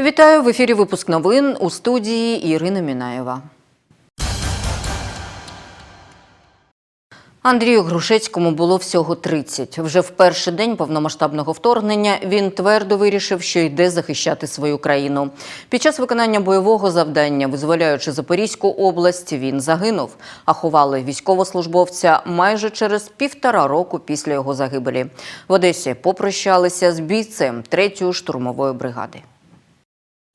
Вітаю в ефірі. Випуск новин у студії Ірина Мінаєва. Андрію Грушецькому було всього 30. Вже в перший день повномасштабного вторгнення він твердо вирішив, що йде захищати свою країну. Під час виконання бойового завдання, визволяючи Запорізьку область, він загинув. А ховали військовослужбовця майже через півтора року після його загибелі. В Одесі попрощалися з бійцем 3-ї штурмової бригади.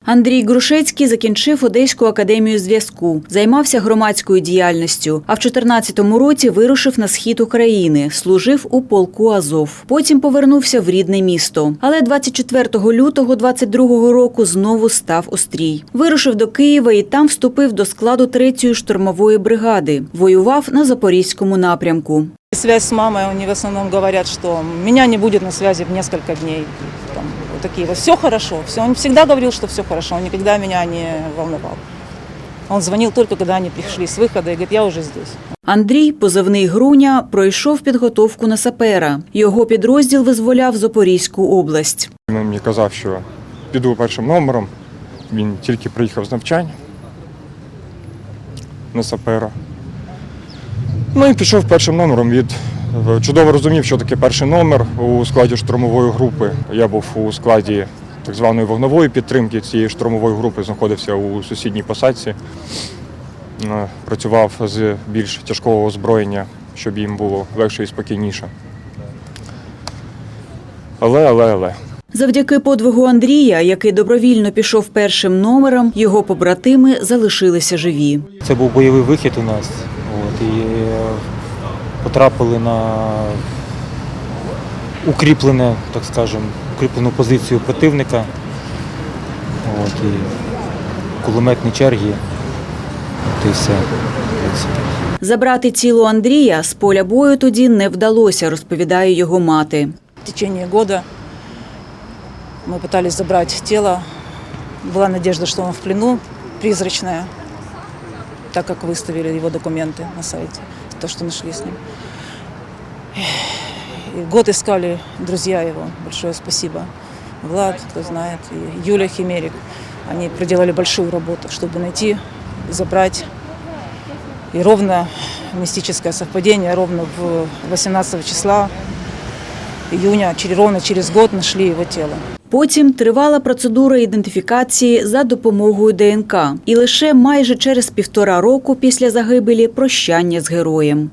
Андрій Грушецький закінчив Одеську академію зв'язку, займався громадською діяльністю, а в 14-му році вирушив на схід України, служив у полку Азов. Потім повернувся в рідне місто. Але 24 лютого 22-го року знову став у стрій. Вирушив до Києва і там вступив до складу 3-ї штурмової бригади. Воював на Запорізькому напрямку. Связь с мамой, они в основном говорят, что меня не будет на связи в несколько дней. Такие вот. Все хорошо. Все. Он всегда говорил, что все хорошо. Он никогда меня не волновал. Он звонил только, когда они пришли с выхода и говорит, я уже здесь. Андрій, позивний Груня, пройшов підготовку на сапера. Його підрозділ визволяв Запорізьку область. Він мені казав, що піду першим номером. Він тільки приїхав з навчань на сапера. Ну і пішов першим номером від. Чудово розумів, що таке перший номер у складі штурмової групи. Я був у складі так званої вогнової підтримки цієї штурмової групи, знаходився у сусідній посадці. Е, Працював з більш тяжкого озброєння, щоб їм було легше і спокійніше. Але, але, але. Завдяки подвигу Андрія, який добровільно пішов першим номером, його побратими залишилися живі. Це був бойовий вихід у нас От, і е, потрапили на укріплене, так скажемо, укріплену позицію противника. От, і кулеметні черги. От і все. в принципі. Забрати тіло Андрія з поля бою тоді не вдалося, розповідає його мати. В течение года мы пытались забрать тело. Была надежда, что он в плену, призрачная, Так как выставили его документы на сайте, то, что нашли с ним. И год искали друзья его. Большое спасибо. Влад, кто знает, и Юля Химерик. Они проделали большую работу, чтобы найти, забрать. И ровно мистическое совпадение, ровно в 18 числа июня, через- ровно через год нашли его тело. Потім тривала процедура ідентифікації за допомогою ДНК. І лише майже через півтора року після загибелі прощання з героєм.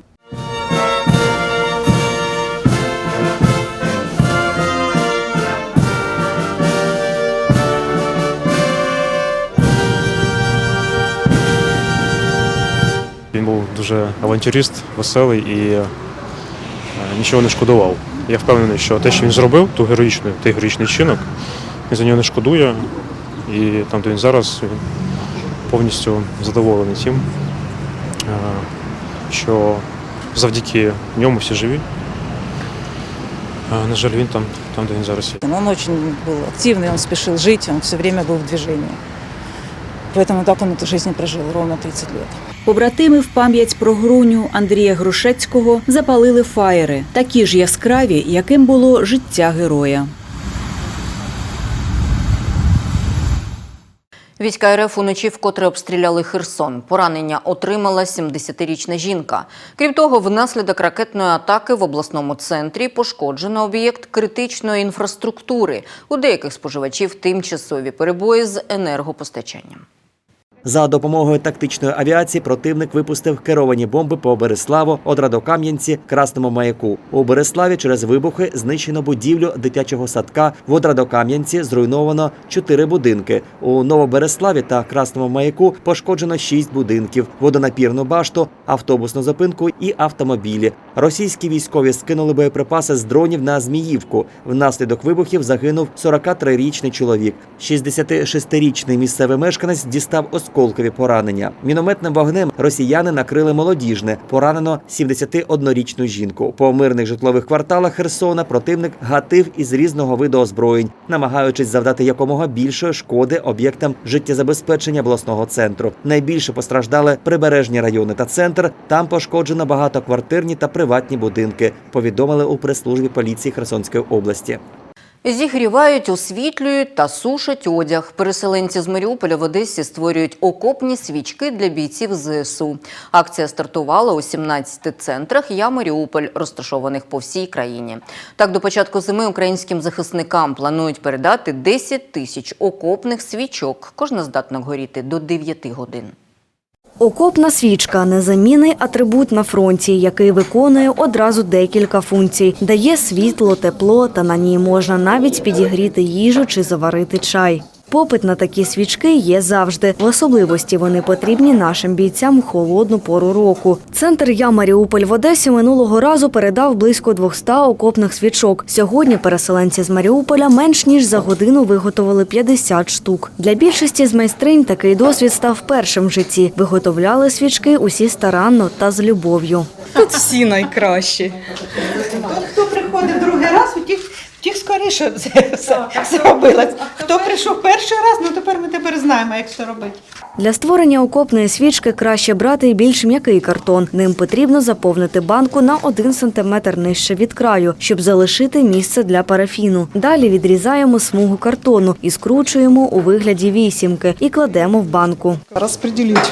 Він був дуже авантюрист, веселий і е, нічого не шкодував. Я впевнений, що те, що він зробив, ту героїчну, той героїчний чинок, він за нього не шкодує. І там, де він зараз, він повністю задоволений тим, е, що завдяки ньому всі живі. Е, На жаль, він там, там, де він зараз є. Он очень был активный, он спешил жить, он все время был в движении. Поэтому так он эту жизнь и прожил, ровно 30 лет. Побратими в пам'ять про груню Андрія Грушецького запалили фаєри, такі ж яскраві, яким було життя героя. Війська РФ уночі вкотре обстріляли Херсон. Поранення отримала 70-річна жінка. Крім того, внаслідок ракетної атаки в обласному центрі пошкоджено об'єкт критичної інфраструктури. У деяких споживачів тимчасові перебої з енергопостачанням. За допомогою тактичної авіації противник випустив керовані бомби по Береславу, Одрадокам'янці, Красному маяку. У Береславі через вибухи знищено будівлю дитячого садка. В Одрадокам'янці зруйновано чотири будинки. У Новобереславі та Красному маяку пошкоджено шість будинків, водонапірну башту, автобусну зупинку і автомобілі. Російські військові скинули боєприпаси з дронів на Зміївку. Внаслідок вибухів загинув 43-річний чоловік. 66-річний місцевий мешканець дістав осколкові поранення. Мінометним вогнем росіяни накрили молодіжне. Поранено 71-річну жінку. По мирних житлових кварталах Херсона противник гатив із різного виду озброєнь, намагаючись завдати якомога більшої шкоди об'єктам життєзабезпечення обласного центру. Найбільше постраждали прибережні райони та центр. Там пошкоджено багатоквартирні та приватні будинки. Повідомили у прес-службі поліції Херсонської області. Зігрівають, освітлюють та сушать одяг. Переселенці з Маріуполя в Одесі створюють окопні свічки для бійців ЗСУ. Акція стартувала у 17 центрах «Я Маріуполь», розташованих по всій країні. Так, до початку зими українським захисникам планують передати 10 тисяч окопних свічок. Кожна здатна горіти до 9 годин. Окопна свічка незамінний атрибут на фронті, який виконує одразу декілька функцій: дає світло, тепло, та на ній можна навіть підігріти їжу чи заварити чай. Попит на такі свічки є завжди. В особливості вони потрібні нашим бійцям холодну пору року. Центр Я Маріуполь в Одесі минулого разу передав близько 200 окопних свічок. Сьогодні переселенці з Маріуполя менш ніж за годину виготовили 50 штук. Для більшості з майстринь такий досвід став першим в житті. Виготовляли свічки усі старанно та з любов'ю. Тут всі найкращі. Тот, хто приходив другий раз, у тих, тих скоріше все, все зробилось. Хто прийшов перший раз, ну тепер ми тепер знаємо, як це робити. Для створення окопної свічки краще брати більш м'який картон. Ним потрібно заповнити банку на 1 см нижче від краю, щоб залишити місце для парафіну. Далі відрізаємо смугу картону і скручуємо у вигляді вісімки і кладемо в банку. распределить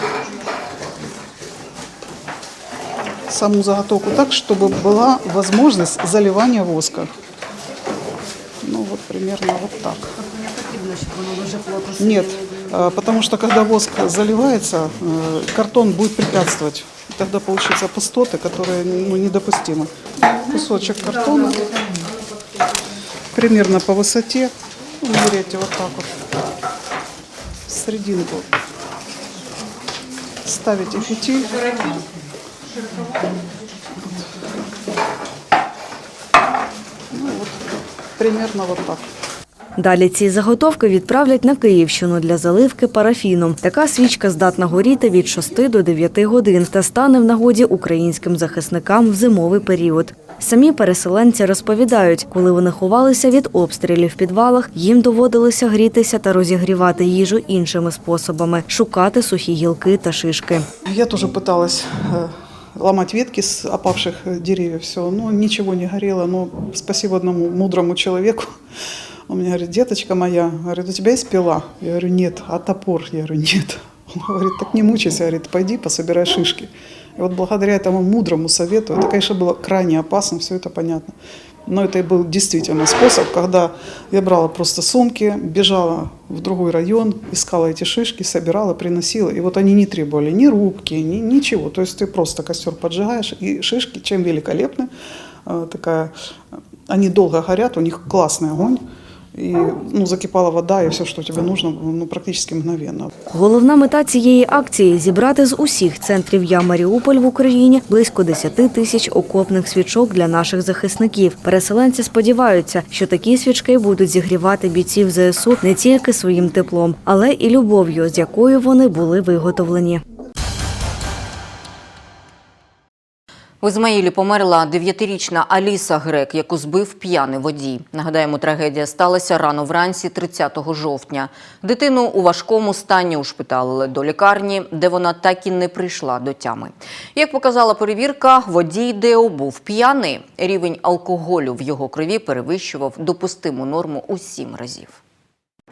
саму заготовку так, чтобы была возможность заливания воска. Ну вот примерно вот так. Нет, а, потому что когда воск заливается, э, картон будет препятствовать. Тогда получится пустоты, которые ну, недопустимы. Кусочек картона примерно по высоте, меряйте вот так вот, серединку ставите фитиль. Примерно вот так. Далі ці заготовки відправлять на Київщину для заливки парафіном. Така свічка здатна горіти від 6 до 9 годин та стане в нагоді українським захисникам в зимовий період. Самі переселенці розповідають, коли вони ховалися від обстрілів в підвалах, їм доводилося грітися та розігрівати їжу іншими способами шукати сухі гілки та шишки. Я пыталась э, ломать ветки с опавших э, деревьев, все, но ничего не горело. Но спасибо одному мудрому человеку. Он мне говорит, деточка моя, говорит, у тебя есть пила? Я говорю, нет. А топор? Я говорю, нет. Он говорит, так не мучайся, говорит, пойди пособирай шишки. И вот благодаря этому мудрому совету, это, конечно, было крайне опасно, все это понятно. Но это и был действительно способ, когда я брала просто сумки, бежала в другой район, искала эти шишки, собирала, приносила. И вот они не требовали ни рубки, ни ничего. То есть ты просто костер поджигаешь, и шишки, чем великолепны, э, такая, э, они долго горят, у них классный огонь. И ну, закипала вода, и все, что тебе нужно, ну, практически мгновенно. Головна мета цієї акції зібрати з усіх центрів Я Маріуполь в Україні близько 10 тисяч окопних свічок для наших захисників. Переселенці сподіваються, що такі свічки будуть зігрівати бійців ЗСУ не тільки своїм теплом, але і любов'ю, з якою вони були виготовлені. В Ізмаїлі померла дев'ятирічна Аліса Грек, яку збив п'яний водій. Нагадаємо, трагедія сталася рано вранці 30 жовтня. Дитину у важкому стані ушпиталили до лікарні, де вона так і не прийшла до тями. Як показала перевірка, водій ДЕО був п'яний. Рівень алкоголю в його крові перевищував допустиму норму у сім разів.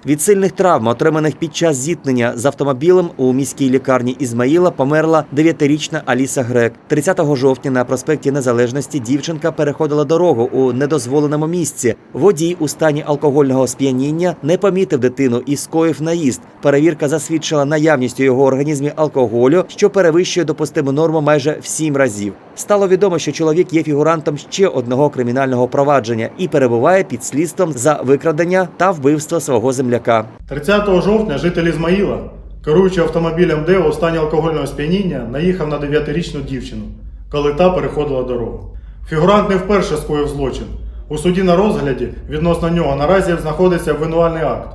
Від сильних травм, отриманих під час зіткнення з автомобілем у міській лікарні Ізмаїла, померла 9-річна Аліса Грек. 30 жовтня на проспекті Незалежності дівчинка переходила дорогу у недозволеному місці. Водій у стані алкогольного сп'яніння не помітив дитину і скоїв наїзд. Перевірка засвідчила наявність у його організмі алкоголю, що перевищує допустиму норму майже в сім разів. Стало відомо, що чоловік є фігурантом ще одного кримінального провадження і перебуває під слідством за викрадення та вбивство свого земляка. 30 жовтня житель Ізмаїла, керуючи автомобілем ДЕО у стані алкогольного сп'яніння, наїхав на 9-річну дівчину, коли та переходила дорогу. Фігурант не вперше скоїв злочин. У суді на розгляді відносно нього наразі знаходиться обвинувальний акт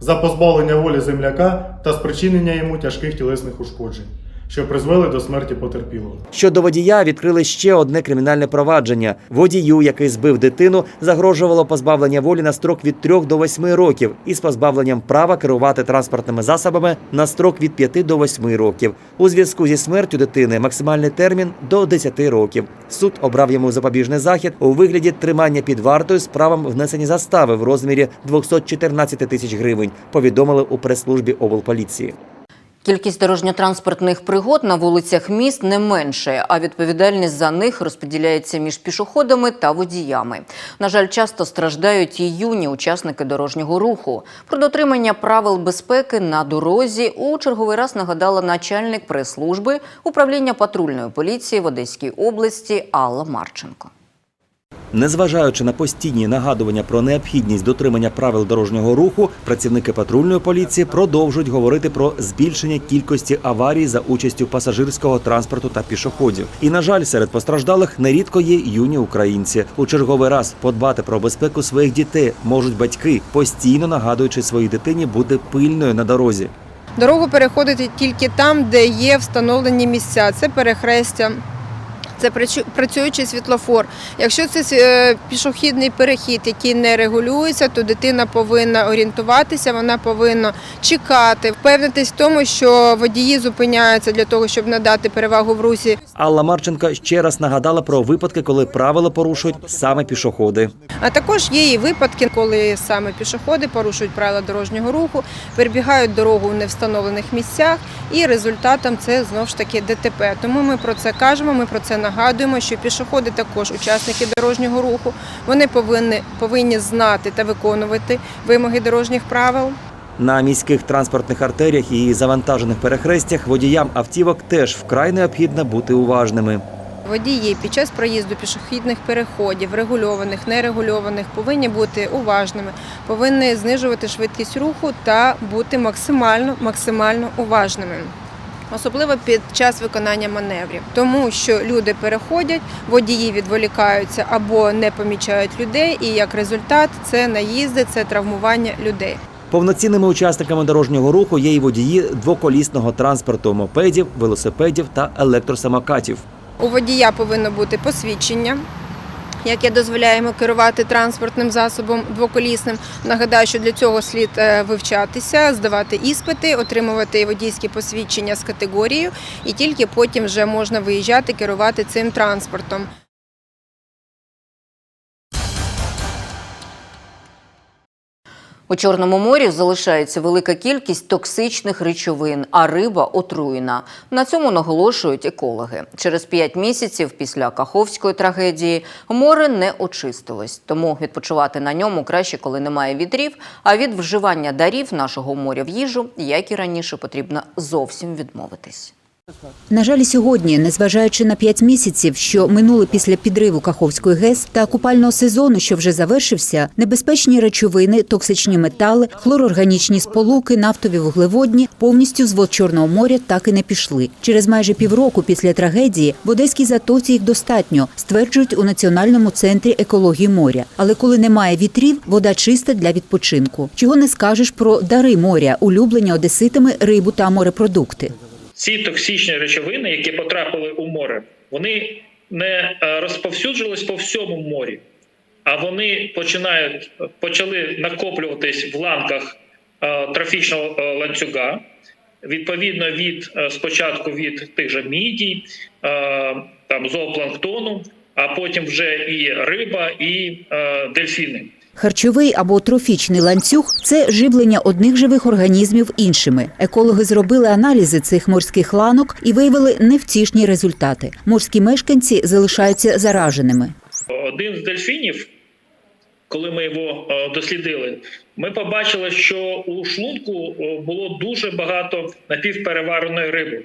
за позбавлення волі земляка та спричинення йому тяжких тілесних ушкоджень. Що призвели до смерті потерпілого. Щодо водія відкрили ще одне кримінальне провадження. Водію, який збив дитину, загрожувало позбавлення волі на строк від 3 до 8 років із позбавленням права керувати транспортними засобами на строк від 5 до 8 років. У зв'язку зі смертю дитини максимальний термін до 10 років. Суд обрав йому запобіжний захід у вигляді тримання під вартою з правом внесення застави в розмірі 214 тисяч гривень. Повідомили у прес-службі облполіції. Кількість дорожньо-транспортних пригод на вулицях міст не менше, а відповідальність за них розподіляється між пішоходами та водіями. На жаль, часто страждають і юні учасники дорожнього руху. Про дотримання правил безпеки на дорозі у черговий раз нагадала начальник прес-служби управління патрульної поліції в Одеській області Алла Марченко. Незважаючи на постійні нагадування про необхідність дотримання правил дорожнього руху, працівники патрульної поліції продовжують говорити про збільшення кількості аварій за участю пасажирського транспорту та пішоходів. І на жаль, серед постраждалих нерідко є юні українці. У черговий раз подбати про безпеку своїх дітей можуть батьки, постійно нагадуючи своїй дитині бути пильною на дорозі. Дорогу переходити тільки там, де є встановлені місця. Це перехрестя. Це працю- працюючий світлофор. Якщо це е, пішохідний перехід, який не регулюється, то дитина повинна орієнтуватися, вона повинна чекати, впевнитись в тому, що водії зупиняються для того, щоб надати перевагу в русі Алла Марченко ще раз нагадала про випадки, коли правила порушують саме пішоходи. А також є і випадки, коли саме пішоходи порушують правила дорожнього руху, перебігають дорогу в невстановлених місцях, і результатом це знову ж таки ДТП. Тому ми про це кажемо, ми про це нагадуємо, що пішоходи також учасники дорожнього руху. Вони повинні, повинні знати та виконувати вимоги дорожніх правил. На міських транспортних артеріях і завантажених перехрестях водіям автівок теж вкрай необхідно бути уважними. Водії під час проїзду пішохідних переходів, регульованих, нерегульованих, повинні бути уважними, повинні знижувати швидкість руху та бути максимально максимально уважними. Особливо під час виконання маневрів, тому що люди переходять, водії відволікаються або не помічають людей, і як результат це наїзди, це травмування людей. Повноцінними учасниками дорожнього руху є і водії двоколісного транспорту, мопедів, велосипедів та електросамокатів. У водія повинно бути посвідчення, яке дозволяє йому керувати транспортним засобом двоколісним. Нагадаю, що для цього слід е, вивчатися, здавати іспити, отримувати водійські посвідчення з категорією, і тільки потім вже можна виїжджати, керувати цим транспортом. У Чорному морі залишається велика кількість токсичних речовин, а риба отруєна. На цьому наголошують екологи. Через п'ять місяців після Каховської трагедії море не очистилось. Тому відпочивати на ньому краще, коли немає вітрів. А від вживання дарів нашого моря в їжу, як і раніше, потрібно зовсім відмовитись. На жаль, сьогодні, незважаючи на п'ять місяців, що минули після підриву Каховської ГЕС та купального сезону, що вже завершився, небезпечні речовини, токсичні метали, хлорорганічні сполуки, нафтові вуглеводні повністю з вод Чорного моря так і не пішли. Через майже півроку після трагедії в Одеській затоці їх достатньо, стверджують у Національному центрі екології моря. Але коли немає вітрів, вода чиста для відпочинку. Чого не скажеш про дари моря, улюблення одеситами рибу та морепродукти. Ці токсичні речовини, які потрапили у море, вони не е, розповсюджились по всьому морі, а вони починають почали накоплюватись в ланках е, трофічного е, ланцюга. Відповідно від спочатку від тих же мідій, там зоопланктону, а потім вже і риба, і дельфіни. Харчовий або трофічний ланцюг це живлення одних живих організмів іншими. Екологи зробили аналізи цих морських ланок і виявили невтішні результати. Морські мешканці залишаються зараженими. Один з дельфінів, коли ми його е, дослідили, ми побачили, що у шлунку е, було дуже багато напівперевареної риби.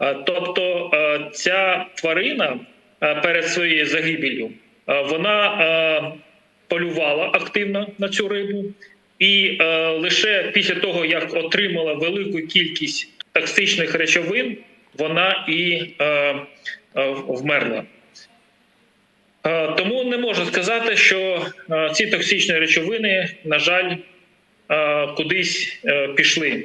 Е, Тобто ця тварина перед своєю загибелью вона полювала активно на цю рибу, і е, лише після того, як отримала велику кількість токсичних речовин, вона і е, е, вмерла. Е, Тому не можу сказати, що е, ці токсичні речовини, на жаль, е, кудись е, пішли.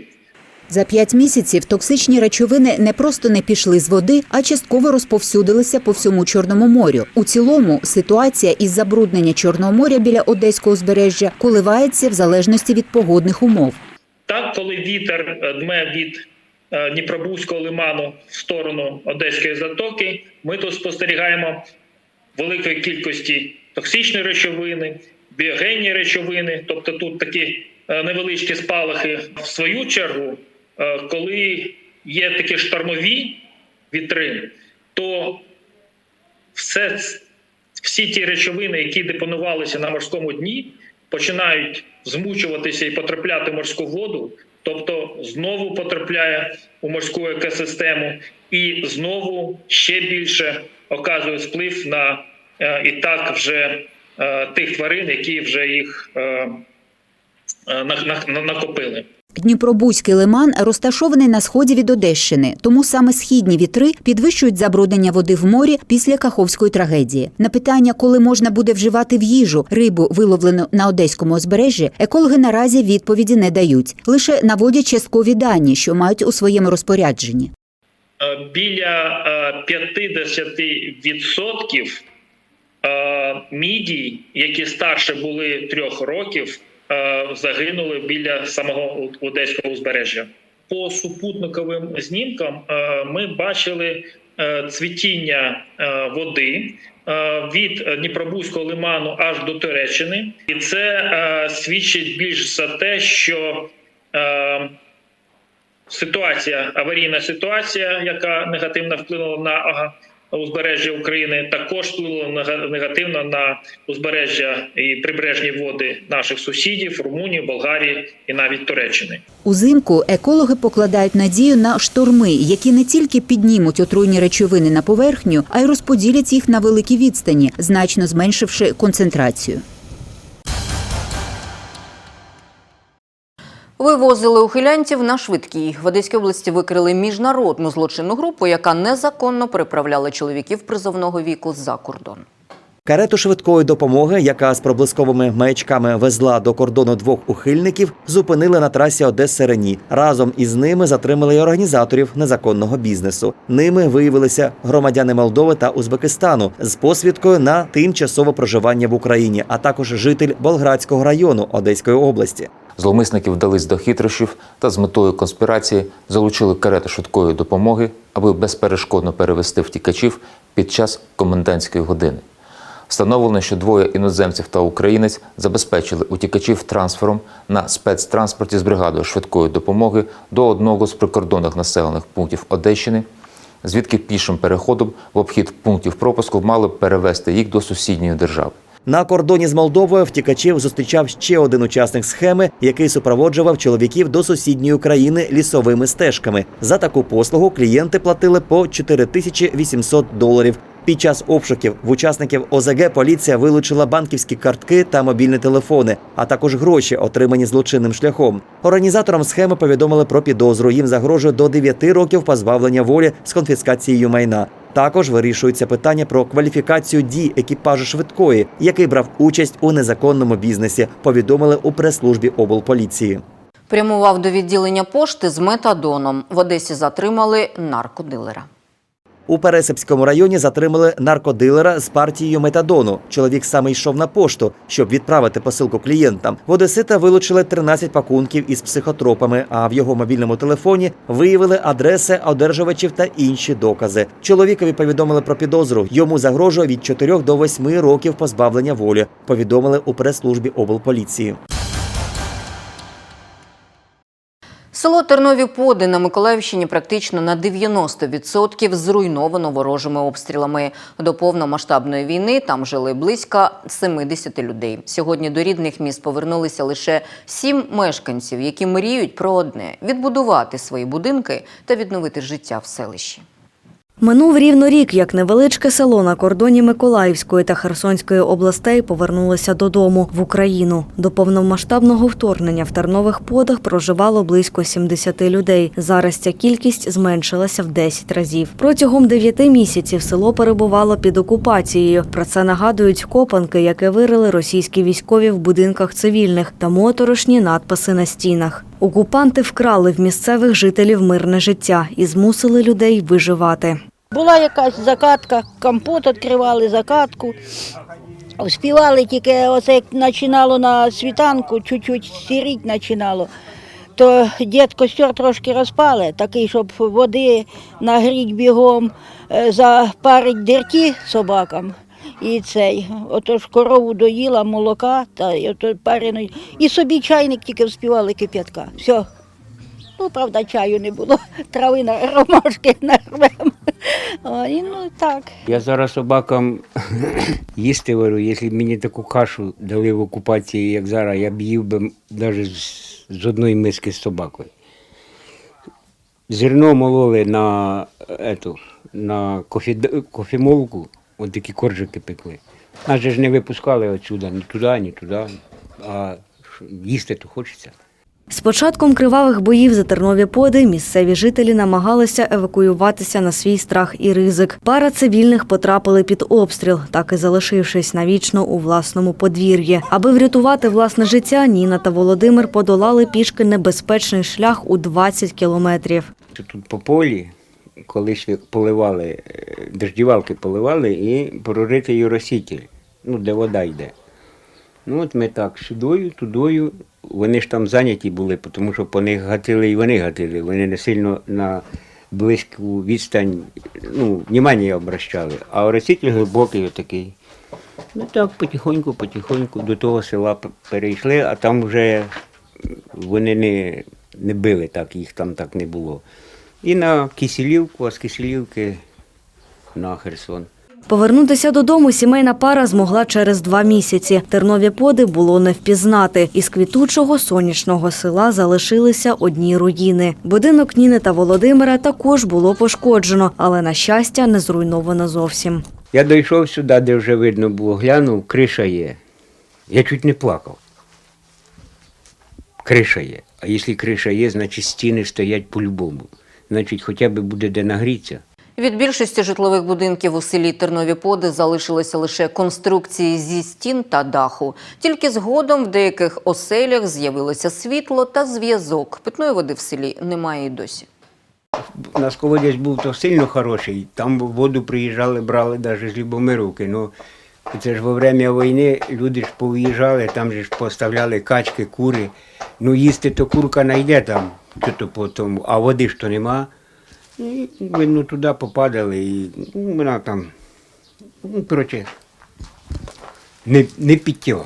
За п'ять місяців токсичні речовини не просто не пішли з води, а частково розповсюдилися по всьому Чорному морю. У цілому ситуація із забруднення Чорного моря біля Одеського узбережжя коливається в залежності від погодних умов. Так, коли вітер е, дме від е, Дніпробузького лиману в сторону Одеської затоки, ми тут спостерігаємо великої кількості токсичної речовини, біогенні речовини, тобто тут такі е, невеличкі спалахи. В свою чергу, коли є такі штормові вітри, то все, всі ті речовини, які депонувалися на морському дні, починають змучуватися і потрапляти в морську воду, тобто знову потрапляє у морську екосистему, і знову ще більше оказує вплив на е, і так вже е, тих тварин, які вже їх е, е, на- на- на- накопили. Дніпробузький лиман розташований на сході від Одещини, тому саме східні вітри підвищують забруднення води в морі після Каховської трагедії. На питання, коли можна буде вживати в їжу рибу, виловлену на одеському узбережжі, екологи наразі відповіді не дають, лише наводять часткові дані, що мають у своєму розпорядженні. Е, біля е, 50% е, мідій, які старше були трьох років, е, загинули біля самого Одеського узбережжя. По супутниковим знімкам е, ми бачили е, цвітіння е, води е, від Дніпробузького лиману аж до Туреччини, і це е, свідчить більш за те, що е, ситуація, аварійна ситуація, яка негативно вплинула на узбережжя України, також вплинуло негативно на узбережжя і прибережні води наших сусідів Румунії, Болгарії і навіть Туреччини. Узимку екологи покладають надію на шторми, які не тільки піднімуть отруйні речовини на поверхню, а й розподілять їх на великій відстані, значно зменшивши концентрацію. Вивозили ухилянтів на швидкій. В Одеській області викрили міжнародну злочинну групу, яка незаконно переправляла чоловіків призовного віку за кордон. Карету швидкої допомоги, яка з проблисковими маячками везла до кордону двох ухильників, зупинили на трасі Одеса Рені. Разом із ними затримали й організаторів незаконного бізнесу. Ними виявилися громадяни Молдови та Узбекистану з посвідкою на тимчасове проживання в Україні, а також житель Болградського району Одеської області. Зловмисники вдались до хитрощів та з метою конспірації залучили карету швидкої допомоги, аби безперешкодно перевести втікачів під час комендантської години. Встановлено, що двоє іноземців та українець забезпечили утікачів трансфером на спецтранспорті з бригадою швидкої допомоги до одного з прикордонних населених пунктів Одещини, звідки пішим переходом в обхід пунктів пропуску мали перевести їх до сусідньої держави. На кордоні з Молдовою втікачів зустрічав ще один учасник схеми, який супроводжував чоловіків до сусідньої країни лісовими стежками. За таку послугу клієнти платили по 4800 доларів. Під час обшуків в учасників ОЗГ поліція вилучила банківські картки та мобільні телефони, а також гроші, отримані злочинним шляхом. Організаторам схеми повідомили про підозру. Їм загрожує до 9 років позбавлення волі з конфіскацією майна. Також вирішується питання про кваліфікацію дій екіпажу швидкої, який брав участь у незаконному бізнесі. Повідомили у прес-службі облполіції. Прямував до відділення пошти з метадоном. В Одесі затримали наркодилера. У Пересипському районі затримали наркодилера з партією метадону. Чоловік саме йшов на пошту, щоб відправити посилку клієнтам. В Одесита вилучили 13 пакунків із психотропами, а в його мобільному телефоні виявили адреси одержувачів та інші докази. Чоловікові повідомили про підозру. Йому загрожує від 4 до 8 років позбавлення волі. Повідомили у прес-службі облполіції. Село Тернові Поди на Миколаївщині практично на 90% зруйновано ворожими обстрілами. До повномасштабної війни там жили близько 70 людей. Сьогодні до рідних міст повернулися лише сім мешканців, які мріють про одне відбудувати свої будинки та відновити життя в селищі. Минув рівно рік, як невеличке село на кордоні Миколаївської та Херсонської областей повернулося додому в Україну. До повномасштабного вторгнення в Тернових подах проживало близько 70 людей. Зараз ця кількість зменшилася в 10 разів. Протягом 9 місяців село перебувало під окупацією. Про це нагадують копанки, яке вирили російські військові в будинках цивільних та моторошні надписи на стінах. Окупанти вкрали в місцевих жителів мирне життя і змусили людей виживати. Була якась закатка, компот відкривали закатку. Співали тільки оце як починало на світанку, чуть-чуть сіріть починало. То дід костер трошки розпали, такий, щоб води нагріть бігом, е, запарить дірки собакам. І цей, отож корову доїла, молока та пареної. І собі чайник тільки вспівали кип'ятка. Все. Ну, правда, чаю не було. Трави на ромашки нарвем. О, і ну так. Я зараз собакам їсти варю, якщо б мені таку кашу дали в окупації, як зараз, я б їв би навіть з одної миски з собакою. Зерно мололи на, ету, на кофі, кофемолку, от такі коржики пекли. Нас же ж не випускали отсюди, ні туди, ні туди. А їсти то хочеться. З початком кривавих боїв за Тернові поди місцеві жителі намагалися евакуюватися на свій страх і ризик. Пара цивільних потрапили під обстріл, так і залишившись навічно у власному подвір'ї. Аби врятувати власне життя, Ніна та Володимир подолали пішки небезпечний шлях у 20 кілометрів. Тут по полі, колись поливали, е, дождівалки поливали і прорити юросітель, ну, де вода йде. Ну от ми так сюдою, тудою. Вони ж там зайняті були, тому що по них гатили і вони гатили. Вони не сильно на близьку відстань, ну, внимання обращали. А ороситель глибокий отакий. Ну так, потихоньку, потихоньку до того села перейшли, а там вже вони не, не били так, їх там так не було. І на Киселівку, а з Киселівки на Херсон. Повернутися додому сімейна пара змогла через два місяці. Тернові поди було не впізнати. Із квітучого сонячного села залишилися одні руїни. Будинок Ніни та Володимира також було пошкоджено, але на щастя не зруйновано зовсім. Я дійшов сюди, де вже видно було, глянув, криша є. Я чуть не плакав. Криша є. А якщо криша є, значить стіни стоять по-любому. Значить, хоча б буде де нагрітися. Від більшості житлових будинків у селі Тернові Поди залишилися лише конструкції зі стін та даху. Тільки згодом в деяких оселях з'явилося світло та зв'язок. Питної води в селі немає і досі. У нас колодязь був то сильно хороший, там воду приїжджали, брали навіть з Любомировки. Ну, це ж во время війни люди ж повиїжджали, там же ж поставляли качки, кури. Ну, їсти то курка знайде там, то по а води ж то нема. І, видно, туди попадали і ну, вона там, ну, коротше, не, не підтіла.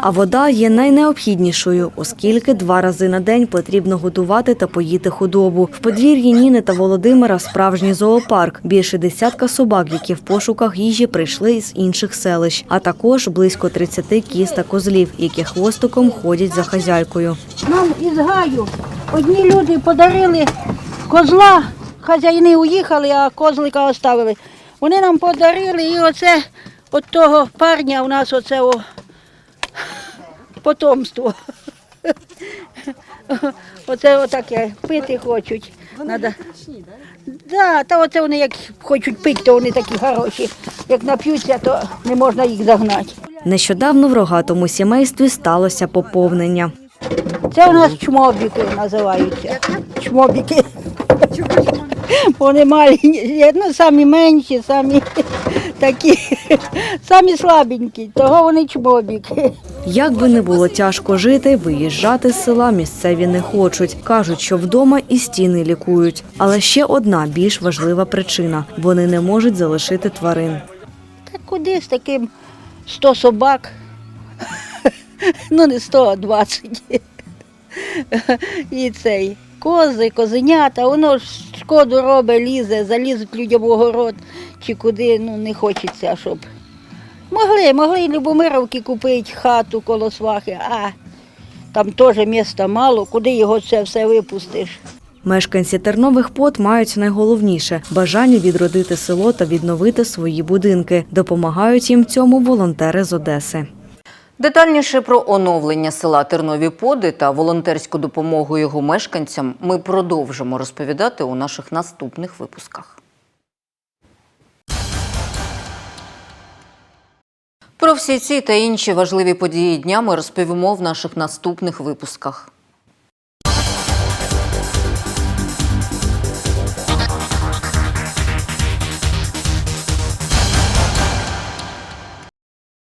А вода є найнеобхіднішою, оскільки два рази на день потрібно годувати та поїти худобу. В подвір'ї Ніни та Володимира справжній зоопарк. Більше десятка собак, які в пошуках їжі прийшли з інших селищ, а також близько 30 кіз та козлів, які хвостиком ходять за хазяйкою. Нам із гаю одні люди подарили козла, хазяїни уїхали, а козлика оставили. Вони нам подарили і оце от того парня у нас оце о, потомство. Оце отаке, пити хочуть. Вони Надо... Да, та оце вони як хочуть пити, то вони такі хороші. Як нап'ються, то не можна їх загнати. Нещодавно в рогатому сімействі сталося поповнення. Це у нас чмобіки називаються. Чмобіки. Вони маленькі, ну, самі менші, самі такі, самі слабенькі, того вони чмобіки. Як би не було тяжко жити, виїжджати з села місцеві не хочуть. Кажуть, що вдома і стіни лікують. Але ще одна більш важлива причина – вони не можуть залишити тварин. Та куди з таким 100 собак? Ну не 100, а 20. І цей кози, козенята, воно ж шкоду робить, лізе, залізуть людям в огород чи куди, ну не хочеться, щоб. Могли, могли Любомировки купити хату коло свахи, а там теж міста мало, куди його це все випустиш. Мешканці Тернових под мають найголовніше – бажання відродити село та відновити свої будинки. Допомагають їм цьому волонтери з Одеси. Детальніше про оновлення села Тернові Поди та волонтерську допомогу його мешканцям ми продовжимо розповідати у наших наступних випусках. Про всі ці та інші важливі події дня ми розповімо в наших наступних випусках.